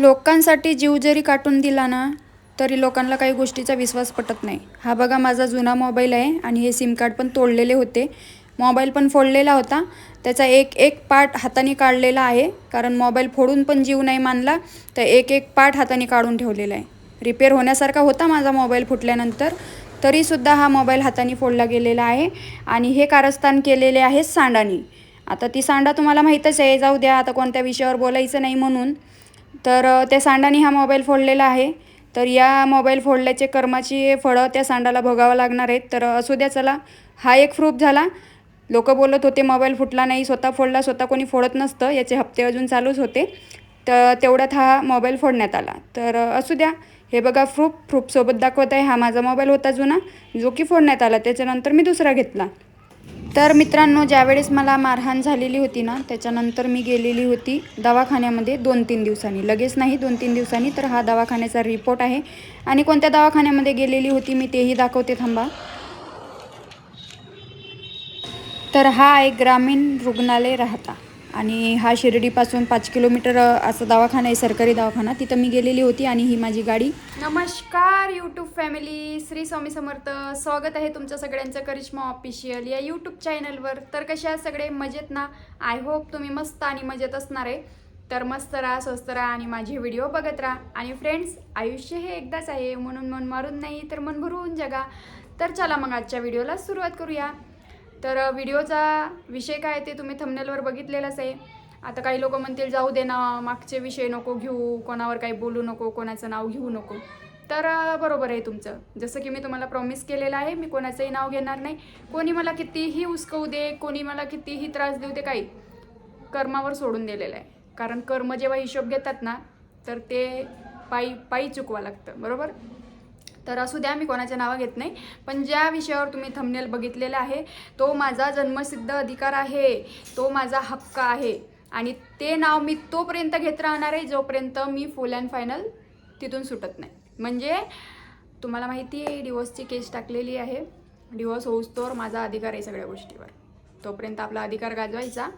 लोकांसाठी जीव जरी काटून दिला ना तरी लोकांना काही गोष्टीचा विश्वास पटत नाही. हा बघा माझा जुना मोबाईल आहे आणि हे सिम कार्ड पण तोडलेले होते. मोबाईल पण फोडलेला होता. त्याचा एक एक पार्ट हाताने काढलेला आहे. कारण मोबाईल फोडून पण जीव नाही मानला तर एक एक पार्ट हाताने काढून ठेवलेला आहे. रिपेअर होण्यासारखा होता माझा मोबाईल फुटल्यानंतर तरीसुद्धा हा मोबाईल हाताने फोडला गेलेला आहे. आणि हे कारस्थान केलेले आहे सांडानी. आता ती सांडा तुम्हाला माहीतच आहे. जाऊ द्या आता कोणत्या विषयावर बोलायचं नाही म्हणून. तर त्या सांडाने हा मोबाईल फोडलेला आहे. तर या मोबाईल फोडल्याचे कर्माची फळं त्या सांडाला भोगावं लागणार आहेत. तर असू द्या चला. हा एक प्रूफ झाला. लोक बोलत होते मोबाईल फुटला नाही स्वतः फोडला स्वतः कोणी फोडत नसतं. याचे हप्ते अजून चालूच होते. तर तेवढ्यात हा मोबाईल फोडण्यात आला. तर असू द्या. हे बघा फ्रूप फ्रूपसोबत दाखवत आहे. हा माझा मोबाईल होता जुना जो की फोडण्यात आला. त्याच्यानंतर मी दुसरा घेतला. तर मित्रांनो ज्यावेळेस मला मारहाण झालेली होती ना त्याच्यानंतर मी गेलेली होती दवाखान्यामध्ये दोन तीन दिवसांनी. लगेच नाही दोन तीन दिवसांनी तर हा दवाखान्याचा रिपोर्ट आहे. आणि कोणत्या दवाखान्यामध्ये गेलेली होती मी तेही दाखवते थांबा. तर हा एक ग्रामीण रुग्णालय राहता. आणि हा शिर्डीपासून पाच किलोमीटर असा दवाखाना आहे सरकारी दवाखाना. तिथं मी गेलेली होती आणि ही माझी गाडी. नमस्कार यूट्यूब फॅमिली श्री स्वामी समर्थ. स्वागत आहे तुमचं सगळ्यांचं करिश्मा ऑफिशियल या यूट्यूब चॅनलवर तर कशा सगळे? मजेत ना? आय होप तुम्ही मस्त आणि मजेत असणार आहे. तर मस्त राहा स्वस्त राहा आणि माझे व्हिडिओ बघत राहा. आणि फ्रेंड्स आयुष्य हे एकदाच आहे. म्हणून मन मारून नाही तर मन भरून जगा. तर चला मग आजच्या व्हिडिओला सुरुवात करूया. तर व्हिडिओचा विषय काय ते तुम्ही थंबनेलवर बघितलेलाच आहे. आता काही लोक म्हणतील जाऊ दे ना मागचे विषय नको घेऊ कोणावर काही बोलू नको कोणाचं नाव घेऊ नको. तर बरोबर आहे तुमचं. जसं की मी तुम्हाला प्रॉमिस केलेलं आहे मी कोणाचंही नाव घेणार नाही. कोणी मला कितीही उचकवू दे कोणी मला कितीही त्रास देऊ दे काही कर्मावर सोडून दिलेलं आहे. कारण कर्म जेव्हा हिशोब घेतात ना तर ते पायी पायी चुकवा लागतं. बरोबर? तर असू द्या मी कोणाच्या नावं घेत नाही. पण ज्या विषयावर तुम्ही थंबनेल बघितलेला आहे तो माझा जन्मसिद्ध अधिकार आहे. तो माझा हक्क आहे. आणि ते नाव मी तोपर्यंत घेत राहणार आहे जोपर्यंत मी फुल अँड फायनल तिथून सुटत नाही. म्हणजे तुम्हाला माहिती आहे डिवोर्सची केस टाकलेली आहे. डिवोर्स होऊस्तोवर माझा अधिकार आहे सगळ्या गोष्टीवर. तोपर्यंत आपला अधिकार गाजवायचा.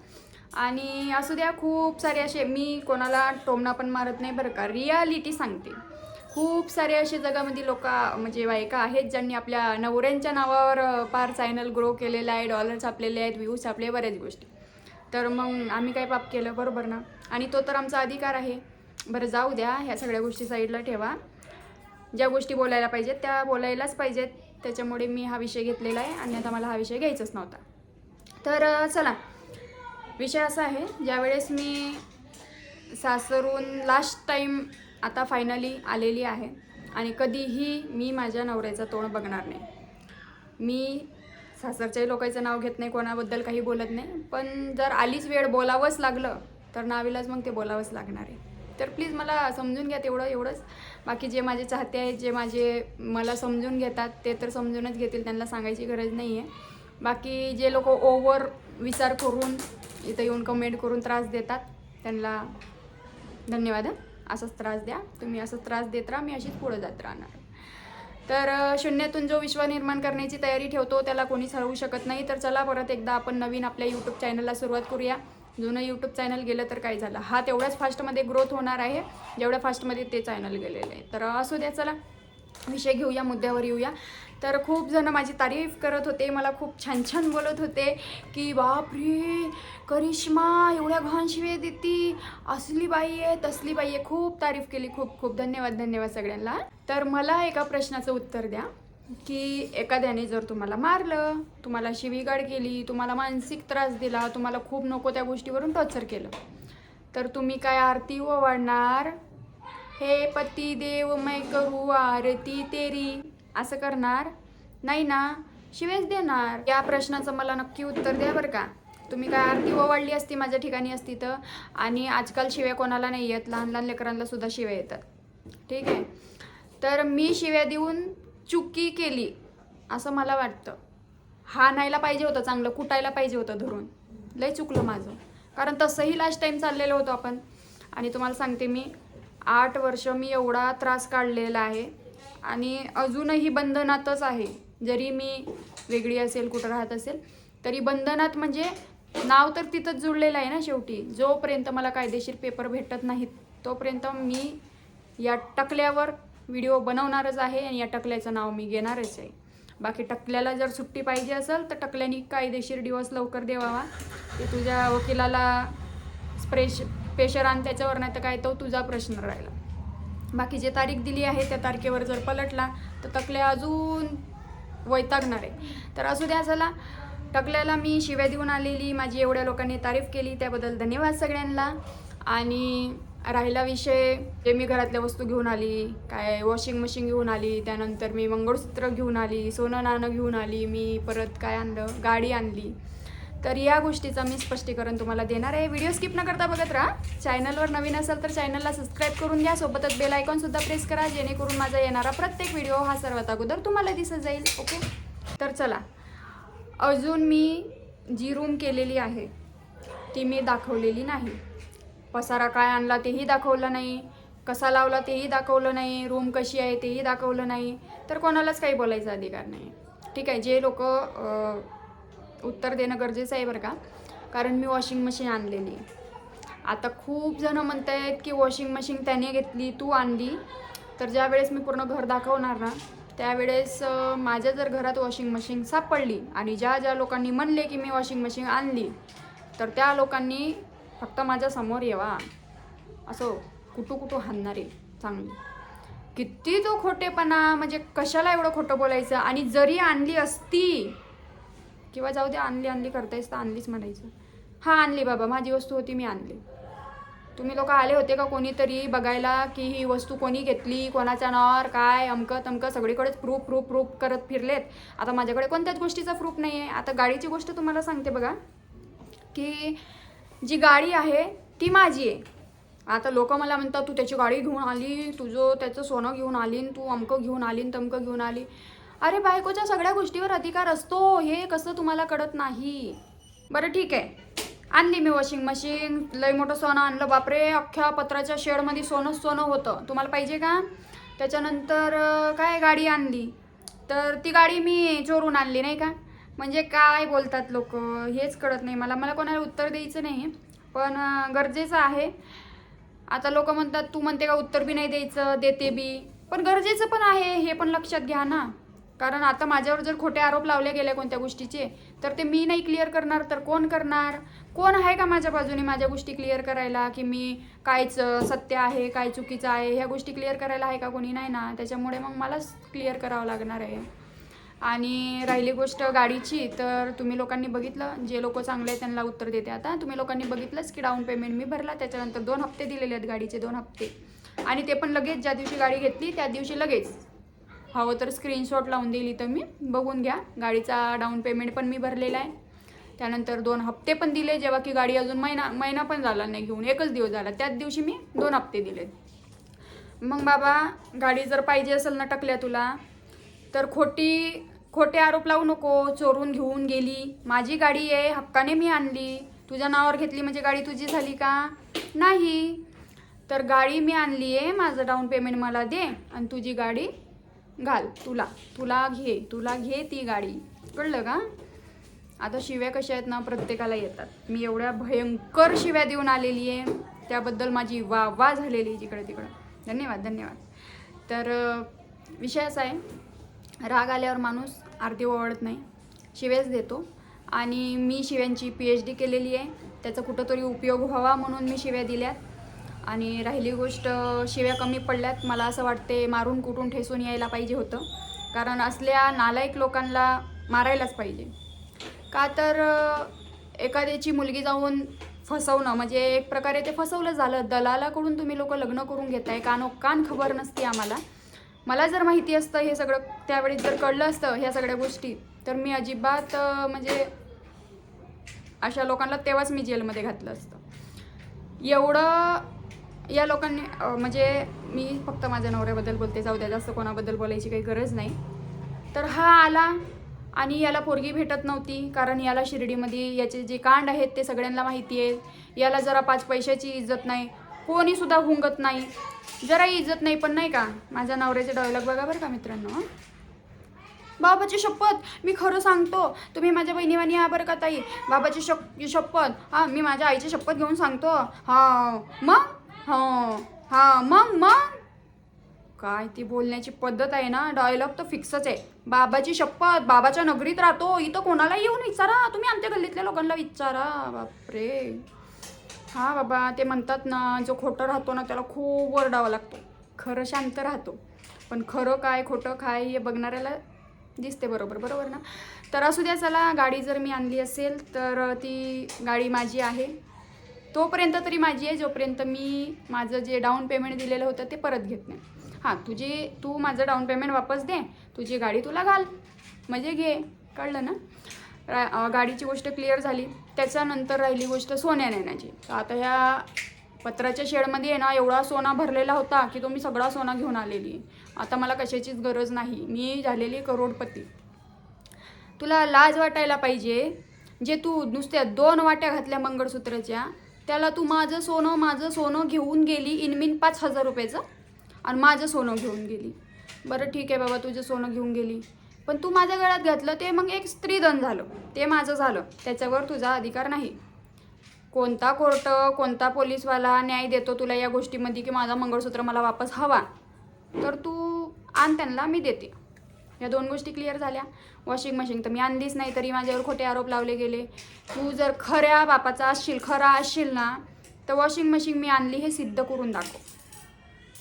आणि असू द्या खूप सारे असे मी कोणाला टोमणा पण मारत नाही बरं का रियालिटी सांगते. खूप सारे असे जगामध्ये लोक म्हणजे बायका आहेत ज्यांनी आपल्या नवऱ्यांच्या नावावर पार चॅनल ग्रो केलेलं आहे डॉलर छापलेले आहेत व्ह्यूज छापले बऱ्याच गोष्टी. तर मग आम्ही काय पाप केलं? बरोबर ना? आणि तो तर आमचा अधिकार आहे. बरं जाऊ द्या ह्या सगळ्या गोष्टी साईडला ठेवा. ज्या गोष्टी बोलायला पाहिजेत त्या बोलायलाच पाहिजेत. त्याच्यामुळे मी हा विषय घेतलेला आहे आणि आता मला हा विषय घ्यायचाच नव्हता. तर चला. विषय असा आहे ज्यावेळेस मी सासरून लास्ट टाईम आता फायनली आलेली आहे. आणि कधीही मी माझ्या नवऱ्याचं तोंड बघणार नाही. मी सासरच्याही लोकांचं नाव घेत नाही कोणाबद्दल काही बोलत नाही. पण जर आलीच वेळ बोलावंच लागलं तर नाविलाच मग ते बोलावंच लागणार आहे. तर प्लीज मला समजून घ्या तेवढं एवढंच. बाकी जे माझे चाहते आहेत जे माझे मला समजून घेतात ते तर समजूनच घेतील त्यांना सांगायची गरज नाही आहे बाकी जे लोक ओव्हर विचार करून इथं येऊन कमेंट करून त्रास देतात त्यांना धन्यवाद असाच त्रास द्या. तुम्ही असंच त्रास देत राहा मी अशीच पुढे जात राहणार. तर शून्यातून जो विश्व निर्माण करण्याची तयारी ठेवतो त्याला कोणीच हरवू शकत नाही. तर चला परत एकदा आपण नवीन आपल्या यूट्यूब चॅनलला सुरुवात करूया. जुनं यूट्यूब चॅनल गेलं तर काय झालं? हा तेवढ्याच फास्टमध्ये ग्रोथ होणार आहे. जेवढ्या फास्टमध्ये ते चॅनल गेलेलं आहे. तर असू द्या चला. विषय घेऊया मुद्द्यावर येऊया. तर खूप जण माझी तारीफ करत होते मला खूप छान छान बोलत होते की बापरे करिश्मा एवढ्या घाण शिवे देती. असली बाई आहे तसली बाई आहे. खूप तारीफ केली खूप खूप. धन्यवाद धन्यवाद सगळ्यांना. तर मला एका प्रश्नाचं उत्तर द्या की एखाद्याने जर तुम्हाला मारलं तुम्हाला शिवीगाड केली तुम्हाला मानसिक त्रास दिला तुम्हाला खूप नको त्या गोष्टीवरून टॉर्चर केलं तर तुम्ही काय आरती ओवाळणार? हे पती देव मै करू आरती तेरी. असं करणार? नाही ना? शिवेच देणार? या प्रश्नाचं मला नक्की उत्तर द्या बरं का. तुम्ही काय आरती ओवाळली असती माझ्या ठिकाणी असती तर? आणि आजकाल शिव्या कोणाला नाही येत. लहान लहान लेकरांना सुद्धा शिव्या येतात. ठीक आहे? तर मी शिव्या देऊन चुकी केली असं मला वाटतं. हा न्हायला पाहिजे होतं चांगलं. कुटायला पाहिजे होतं धरून. लय चुकलं माझं. कारण तसंही लास्ट टाईम चाललेलं होतो आपण. आणि तुम्हाला सांगते मी आठ वर्ष मी एवढा त्रास काढलेला आहे. आणि अजूनही बंधनातच आहे. जरी मी वेगळी असेल कुठं राहत असेल तरी बंधनात म्हणजे नाव तर तिथंच जुळलेलं आहे ना शेवटी. जोपर्यंत मला कायदेशीर पेपर भेटत नाहीत तोपर्यंत मी या टकल्यावर व्हिडिओ बनवणारच आहे आणि या टकल्याचं नाव मी घेणारच आहे. बाकी टकल्याला जर सुट्टी पाहिजे असेल तर टकल्यानी कायदेशीर दिवस लवकर देवावा. ते तुझ्या वकिलाला स्प्रेश प्रेशर आण त्याच्यावर नाही तर काय तो तुझा प्रश्न राहिला. बाकी जे तारीख दिली आहे त्या तारखेवर जर पलटला तर तकले अजून वैतागणार आहे. तर असू द्या चला. टकल्याला मी शिव्या देऊन आलेली माझी एवढ्या लोकांनी तारीफ केली त्याबद्दल धन्यवाद सगळ्यांना. आणि राहिला विषय जे मी घरातल्या वस्तू घेऊन आली काय वॉशिंग मशीन घेऊन आली त्यानंतर मी मंगळसूत्र घेऊन आली सोनं नाणं घेऊन आली मी परत काय आणलं गाडी आणली. तर या गोष्टीचं मी स्पष्टीकरण तुम्हाला देणार आहे. व्हिडिओ स्किप न करता बघत राहा. चॅनलवर नवीन असेल तर चॅनलला सबस्क्राईब करून घ्या. सोबतच बेल आयकॉनसुद्धा प्रेस करा. जेणेकरून माझा येणारा प्रत्येक व्हिडिओ हा सर्वात अगोदर तुम्हाला दिसत जाईल. ओके तर चला. अजून मी जी रूम केलेली आहे ती मी दाखवलेली नाही. पसारा काय आणला तेही दाखवलं नाही. कसा लावला तेही दाखवलं नाही. रूम कशी आहे तेही दाखवलं नाही. तर कोणालाच काही बोलायचा अधिकार नाही. ठीक आहे? जे लोक उत्तर देणं गरजेचं आहे बरं का. कारण मी वॉशिंग मशीन आणलेली. आता खूप जणं म्हणत आहेत की वॉशिंग मशीन त्याने घेतली तू आणली. तर ज्या वेळेस मी पूर्ण घर दाखवणार ना त्यावेळेस माझ्या जर घरात वॉशिंग मशीन सापडली आणि ज्या ज्या लोकांनी म्हणले की मी वॉशिंग मशीन आणली तर त्या लोकांनी फक्त माझ्यासमोर येवा. असं कुठू कुठू हाणणारे चांगली. किती तो खोटेपणा म्हणजे कशाला एवढं खोटं बोलायचं? आणि जरी आणली असती किंवा जाऊ दे आणली आणली करतायस तर आणलीच म्हणायचं. हां आणली बाबा माझी वस्तू होती मी आणली. तुम्ही लोक आले होते का कोणीतरी बघायला की ही वस्तू कोणी घेतली कोणाच्या नावावर काय अमकं तमकं सगळीकडेच प्रूफ प्रूफ प्रूफ करत फिरलेत. आता माझ्याकडे कोणत्याच गोष्टीचा प्रूफ नाही आहे आता गाडीची गोष्ट तुम्हाला सांगते बघा की जी गाडी आहे ती माझी आहे. आता लोक मला म्हणतात तू त्याची गाडी घेऊन आली तुझं त्याचं सोनं घेऊन आली तू अमकं घेऊन आली तमकं घेऊन आली. अरे बायकोच्या सगळ्या गोष्टीवर अधिकार असतो. हे कसं तुम्हाला कळत नाही? बरं ठीक आहे. आणली मी वॉशिंग मशीन लई मोठं सोनं आणलं. बापरे अख्ख्या पत्राच्या शेडमध्ये सोनंच सोनं होतं. तुम्हाला पाहिजे का? त्याच्यानंतर काय गाडी आणली? तर ती गाडी मी चोरून आणली नाही का? म्हणजे काय बोलतात लोक? हेच कळत नाही. मला मला कोणाला उत्तर द्यायचं नाही. पण गरजेचं आहे. आता लोक म्हणतात तू म्हणते का उत्तर बी नाही द्यायचं? देते बी. पण गरजेचं पण आहे. हे पण लक्षात घ्या ना. कारण आता माझ्यावर जर खोटे आरोप लावले गेले कोणत्या गोष्टीचे तर ते मी नाही क्लिअर करणार तर कोण करणार? कोण आहे का माझ्या बाजूने माझ्या गोष्टी क्लिअर करायला की मी कायच सत्य आहे काय चुकीचं आहे ह्या गोष्टी क्लिअर करायला आहे का कोणी? नाही ना. त्याच्यामुळे मग मलाच क्लिअर करावं लागणार आहे. आणि राहिली गोष्ट गाडीची तर तुम्ही लोकांनी बघितलं जे लोक चांगले आहेत त्यांना उत्तर देते आता. तुम्ही लोकांनी बघितलंच की डाऊन पेमेंट मी भरला त्याच्यानंतर दोन हप्ते दिलेले आहेत गाडीचे दोन हप्ते. आणि ते पण लगेच ज्या दिवशी गाडी घेतली त्या दिवशी लगेच. हवं तर स्क्रीनशॉट लावून देईल इथं मी. बघून घ्या. गाडीचा डाऊन पेमेंट पण मी भरलेला आहे. त्यानंतर दोन हप्ते पण दिले जेव्हा की गाडी अजून महिना महिना पण झाला नाही घेऊन. एकच दिवस झाला. त्याच दिवशी मी दोन हप्ते दिले. मग बाबा गाडी जर पाहिजे असेल ना टकल्या तुला तर खोटी खोटे आरोप लावू नको. चोरून घेऊन गेली. माझी गाडी आहे हक्काने मी आणली. तुझ्या नावावर घेतली म्हणजे गाडी तुझी झाली का? नाही. तर गाडी मी आणली आहे. माझं डाऊन पेमेंट मला दे आणि तुझी गाडी घाल तुला. तुला घे तुला घे ती गाडी. कळलं का? आता शिव्या कशा आहेत ना प्रत्येकाला येतात. मी एवढ्या भयंकर शिव्या देऊन आलेली आहे. त्याबद्दल माझी वा वा झालेली आहे जिकडे तिकडं. धन्यवाद धन्यवाद. तर विषय असा आहे. राग आल्यावर माणूस आरती ओवळत नाही. शिव्याच देतो. आणि मी शिव्यांची पी एच डी केलेली आहे. त्याचा कुठंतरी उपयोग व्हावा म्हणून मी शिव्या दिल्यात. आणि राहिली गोष्ट शिव्या कमी पडल्यात. मला असं वाटते मारून कुठून ठेसून यायला पाहिजे होतं. कारण असल्या नालायक लोकांना मारायलाच पाहिजे. का तर एखाद्याची मुलगी जाऊन फसवणं म्हणजे एक प्रकारे ते फसवलं झालं. दलालाकडून तुम्ही लोक लग्न करून घेताय. कानो कान खबर नसते आम्हाला. मला जर माहिती असतं हे सगळं त्यावेळी जर कळलं असतं ह्या सगळ्या गोष्टी तर मी अजिबात म्हणजे अशा लोकांना तेव्हाच मी जेलमध्ये घातलं असतं. एवढं या लोकांनी म्हणजे मी फक्त माझ्या नवऱ्याबद्दल बोलते जाऊ द्या जास्त कोणाबद्दल बोलायची काही गरज नाही. तर हा आला आणि याला पोरगी भेटत नव्हती कारण याला शिर्डीमध्ये याचे जे कांड आहेत ते सगळ्यांना माहिती आहेत याला जरा पाच पैशाची इज्जत नाही कोणीसुद्धा हुंगत नाही. जरा इज्जत नाही पण नाही का? माझ्या नवऱ्याचे डायलॉग बघा बरं का मित्रांनो. बाबाची शपथ मी खरं सांगतो तुम्ही माझ्या बहिणीवानी या बरं का ताई. बाबाची शप शपथ हां मी माझ्या आईची शपथ घेऊन सांगतो. हां मग? हां हां मग मग? काय ती बोलण्याची पद्धत आहे ना? डायलॉग तर फिक्सच आहे. बाबाची शपथ बाबाच्या नगरीत राहतो. इथं कोणाला येऊन विचारा. तुम्ही आमच्या गल्लीतल्या लोकांना विचारा. बापरे. हा बाबा ते म्हणतात ना जो खोटं राहतो ना त्याला खूप वरडावं लागतो. खरं शांत राहतो. पण खरं काय खोटं काय हे बघणाऱ्याला दिसते बरोबर. बरोबर ना? तर असू द्या चला गाडी जर मी आणली असेल तर ती गाडी माझी आहे. तोपर्यंत तरी माझी आहे जोपर्यंत मी माझं जे डाऊन पेमेंट दिलेलं होतं ते परत घेत नाही. हां तुझी तू माझं डाऊन पेमेंट वापस दे तुझी गाडी तुला घाल. म्हणजे घे कळलं ना? रा गाडीची गोष्ट क्लिअर झाली. त्याच्यानंतर राहिली गोष्ट सोन्या नेण्याची. तर आता ह्या पत्राच्या शेडमध्ये आहे ना एवढा सोना भरलेला होता की तो मी सगळा सोना घेऊन आलेली. आता मला कशाचीच गरज नाही. मी झालेली करोडपती. तुला लाज वाटायला पाहिजे. जे तू नुसत्या दोन वाट्या घातल्या मंगळसूत्राच्या त्याला तू माझं सोनं माझं सोनं घेऊन गेली इनमिन पाच हजार रुपयाचं. आणि माझं सोनं घेऊन गेली. बरं ठीक आहे बाबा तुझं सोनं घेऊन गेली. पण तू माझ्या गळ्यात घातलं ते मग एक स्त्रीधन झालं. ते माझं झालं. त्याच्यावर तुझा अधिकार नाही. कोणता कोर्ट कोणता पोलीसवाला न्याय देतो तुला या गोष्टीमध्ये की माझा मंगळसूत्र मला वापस हवा? तर तू आण त्यांना मी देते. या दोन गोष्टी क्लिअर झाल्या. वॉशिंग मशीन तर मी आणलीच नाही तरी माझ्यावर खोटे आरोप लावले गेले. तू जर खऱ्या बापाचा असशील खरा असशील ना तर वॉशिंग मशीन मी आणली हे सिद्ध करून दाखव.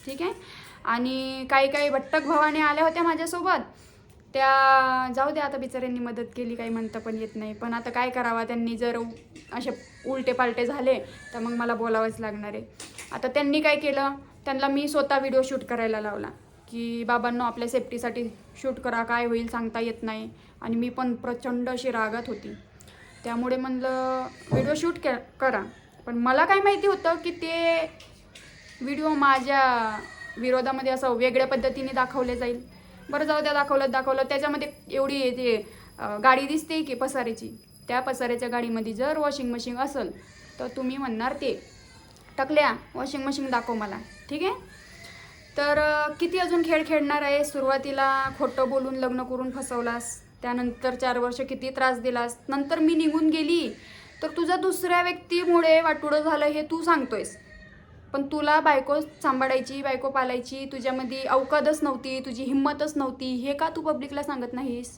ठीक आहे? आणि काही काही भट्टक भावाने आल्या होत्या माझ्यासोबत. त्या जाऊ द्या आता बिचाऱ्यांनी मदत केली काही म्हणता पण येत नाही. पण आता काय करावा त्यांनी जर असे उलटे पालटे झाले तर मग मला बोलावंच लागणार आहे. आता त्यांनी काय केलं? त्यांना मी स्वतः व्हिडिओ शूट करायला लावला. की बाबांनो आपल्या सेफ्टीसाठी शूट करा काय होईल सांगता येत नाही. आणि मी पण प्रचंड अशी रागात होती. त्यामुळे म्हणलं व्हिडिओ शूट के करा. पण मला काय माहिती होतं की ते व्हिडिओ माझ्या विरोधामध्ये असं वेगळ्या पद्धतीने दाखवले जाईल. बरं जाऊ द्या दाखवलं दाखवलं. त्याच्यामध्ये एवढी ते गाडी दिसते की पसाऱ्याची त्या पसाऱ्याच्या गाडीमध्ये जर वॉशिंग मशीन असेल तर तुम्ही म्हणणार ते. टकल्या वॉशिंग मशीन दाखव मला. ठीक आहे? तर किती अजून खेळ खेळणार आहे? सुरुवातीला खोटं बोलून लग्न करून फसवलास त्यानंतर चार वर्ष किती त्रास दिलास नंतर मी निघून गेली. तर तुझा दुसऱ्या व्यक्तीमुळे वाटुडं झालं हे तू सांगतोयस. पण तुला बायको सांभाळायची बायको पालायची तुझ्यामध्ये अवकादच नव्हती तुझी हिंमतच नव्हती हे का तू पब्लिकला सांगत नाहीस?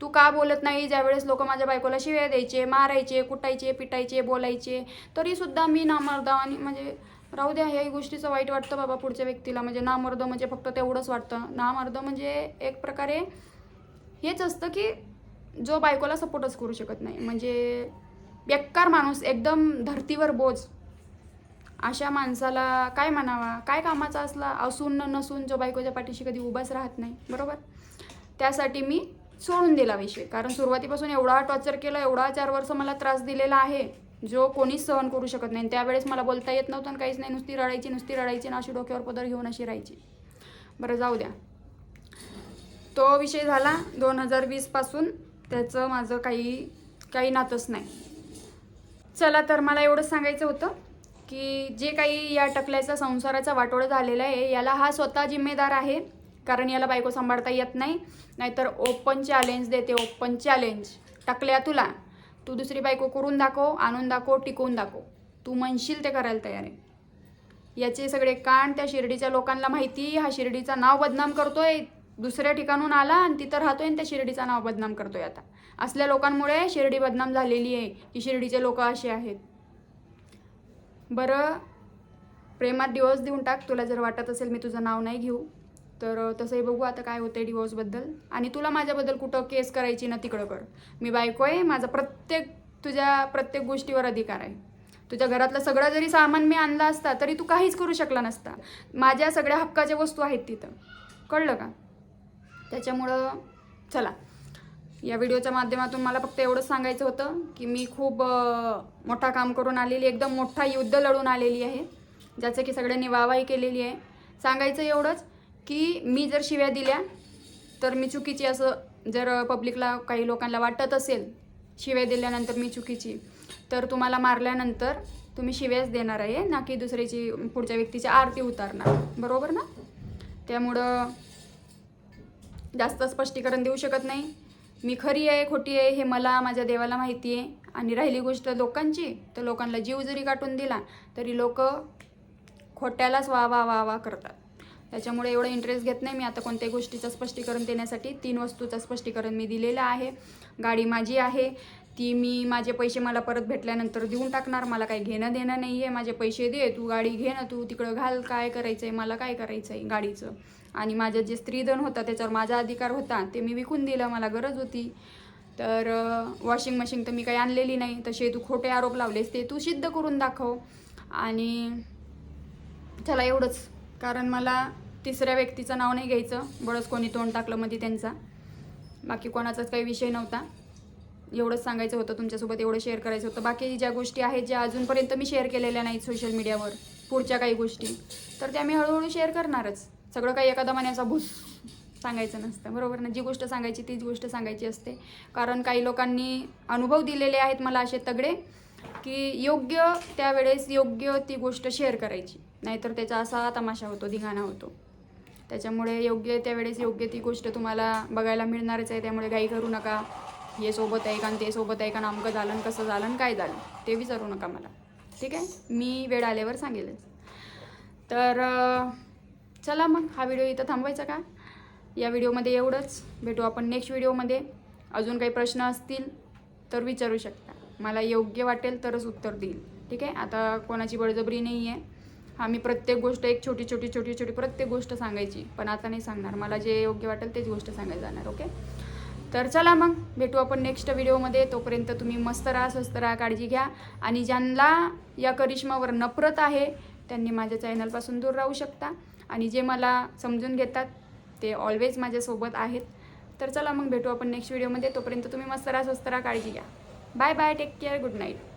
तू का बोलत नाही? ज्यावेळेस लोक माझ्या बायकोला शिव्या द्यायचे मारायचे कुटायचे पिटायचे बोलायचे तरीसुद्धा मी नामर्दा आणि म्हणजे राहू द्या ह्याही गोष्टीचं वाईट वाटतं बाबा पुढच्या व्यक्तीला. म्हणजे नामर्द म्हणजे फक्त तेवढंच वाटतं. नामर्द म्हणजे एक प्रकारे हेच असतं की जो बायकोला सपोर्टच करू शकत नाही. म्हणजे बेकार माणूस एकदम धर्तीवर बोज. अशा माणसाला काय म्हणावा? काय कामाचा असला असून न नसून जो बायकोच्या पाठीशी कधी उभाच राहत नाही. बरोबर? त्यासाठी मी सोडून दिला विषय. कारण सुरुवातीपासून एवढा टॉर्चर केलं एवढा चार वर्ष मला त्रास दिलेला आहे. जो कोणीच सहन करू शकत नाही. त्यावेळेस मला बोलता येत नव्हतं आणि काहीच नाही. नुसती रडायची नुसती रडायची आणि अशी डोक्यावर पदर घेऊन अशी राहायची. बरं जाऊ द्या. तो विषय झाला दोन हजार वीसपासून त्याचं माझं काही काही नातंच नाही. चला तर मला एवढंच सांगायचं होतं की जे काही या टकल्याचा संसाराचा वाटोळा झालेला आहे याला हा स्वतः जिम्मेदार आहे. कारण याला बायको सांभाळता येत नाही. नाहीतर ओपन चॅलेंज देते ओपन चॅलेंज टकल्या तुला. तू दुसरी बायको करून दाखव आणून दाखव टिकवून दाखव. तू म्हणशील ते करायला तयार आहे. याचे सगळे कान त्या शिर्डीच्या लोकांना माहिती हा शिर्डीचा नाव बदनाम करतोय. दुसऱ्या ठिकाणून आला आणि तिथं राहतोय आणि त्या शिर्डीचा नाव बदनाम करतोय आता. असल्या लोकांमुळे शिर्डी बदनाम झालेली आहे की शिर्डीचे लोक असे आहेत. बरं प्रेमात दिवस देऊन टाक. तुला जर वाटत असेल मी तुझं नाव नाही घेऊ. तर तसंही बघू आता काय होतंय डिवोर्सबद्दल आणि तुला माझ्याबद्दल कुठं केस करायची ना तिकडं कर. मी बायको आहे माझा प्रत्येक तुझ्या प्रत्येक गोष्टीवर अधिकार आहे. तुझ्या घरातलं सगळं जरी सामान मी आणलं असता तरी तू काहीच करू शकला नसता. माझ्या सगळ्या हक्काच्या वस्तू आहेत तिथं. कळलं का? त्याच्यामुळं चला. या व्हिडिओच्या माध्यमातून मला फक्त एवढंच सांगायचं होतं की मी खूप मोठा काम करून आलेली एकदम मोठा युद्ध लढून आलेली आहे. ज्याचं की सगळ्यांनी वाहवाही केलेली आहे. सांगायचं एवढंच की मी जर शिव्या दिल्या तर मी चुकीची असं जर पब्लिकला काही लोकांना वाटत असेल शिव्या दिल्यानंतर मी चुकीची तर तुम्हाला मारल्यानंतर तुम्ही शिव्याच देणार आहे ना की दुसऱ्याची पुढच्या व्यक्तीची आरती उतारणार. बरोबर ना? त्यामुळं जास्त स्पष्टीकरण देऊ शकत नाही. मी खरी आहे खोटी आहे हे मला माझ्या देवाला माहिती आहे. आणि राहिली गोष्ट लोकांची तर लोकांना जीव जरी काटून दिला तरी लोक खोट्यालाच वा वा वा वा करतात. त्याच्यामुळे एवढं इंटरेस्ट घेत नाही. मी आता कोणत्याही गोष्टीचं स्पष्टीकरण देण्यासाठी तीन वस्तूचं स्पष्टीकरण मी दिलेलं आहे. गाडी माझी आहे. ती मी माझे पैसे मला परत भेटल्यानंतर देऊन टाकणार. मला काही घेणं देणं नाही आहे माझे पैसे दे. तू गाडी घे ना तू. तिकडं घाल. काय करायचं आहे मला काय करायचं आहे गाडीचं? आणि माझं जे स्त्रीधन होतं त्याच्यावर माझा अधिकार होता ते मी विकून दिलं. मला गरज होती. तर वॉशिंग मशीन तर मी काही आणलेली नाही. तसे तू खोटे आरोप लावलेस ते तू सिद्ध करून दाखव. आणि चला एवढंच. कारण मला तिसऱ्या व्यक्तीचं नाव नाही घ्यायचं. बरंच कोणी तोंड टाकलं मध्ये त्यांचा. बाकी कोणाचाच काही विषय नव्हता. एवढंच सांगायचं होतं तुमच्यासोबत एवढं शेअर करायचं होतं. बाकी ज्या गोष्टी आहेत ज्या अजूनपर्यंत मी शेअर केलेल्या नाहीत सोशल मीडियावर पुढच्या काही गोष्टी तर त्या मी हळूहळू शेअर करणारच. सगळं काही एखादा मान्याचा भूस सांगायचं नसतं. बरोबर ना? जी गोष्ट सांगायची तीच गोष्ट सांगायची असते. कारण काही लोकांनी अनुभव दिलेले आहेत मला असे तगडे. की योग्य त्यावेळेस योग्य ती गोष्ट शेअर करायची. नाहीतर त्याचा असा तमाशा होतो धिंगाणा होतो. त्याच्यामुळे योग्य त्यावेळेस योग्य ती गोष्ट तुम्हाला बघायला मिळणारच आहे. त्यामुळे काही करू नका. हे सोबत आहे का आणि ते सोबत आहे का नामकं झालं कसं झालं काय झालं ते विचारू नका मला. ठीक आहे? मी वेळ आल्यावर सांगेलच. तर चला मग हा व्हिडिओ इथं थांबवायचा का? या व्हिडिओमध्ये एवढंच. भेटू आपण नेक्स्ट व्हिडिओमध्ये अजून काही प्रश्न असतील तर विचारू शकता. मला योग्य वाटेल तरच उत्तर देईल. ठीक आहे? आता कोणाची बळजबरी नाही आहे हा मी प्रत्येक गोष्ट एक छोटी छोटी छोटी छोटी प्रत्येक गोष्ट सांगायची. पण आता नाही सांगणार. मला जे योग्य वाटेल तेच गोष्ट सांगायला जाणार ओके? तर चला मग भेटू आपण नेक्स्ट व्हिडिओमध्ये तोपर्यंत तुम्ही मस्त राहा स्वस्त राहा काळजी घ्या. आणि ज्यांना या करिश्मावर नफरत आहे त्यांनी माझ्या चॅनलपासून दूर राहू शकता. आणि जे मला समजून घेतात ते ऑलवेज माझ्यासोबत आहेत. तर चला मग भेटू आपण नेक्स्ट व्हिडिओमध्ये तोपर्यंत तुम्ही मस्त राहा स्वस्त राहा काळजी घ्या. Bye bye take care good night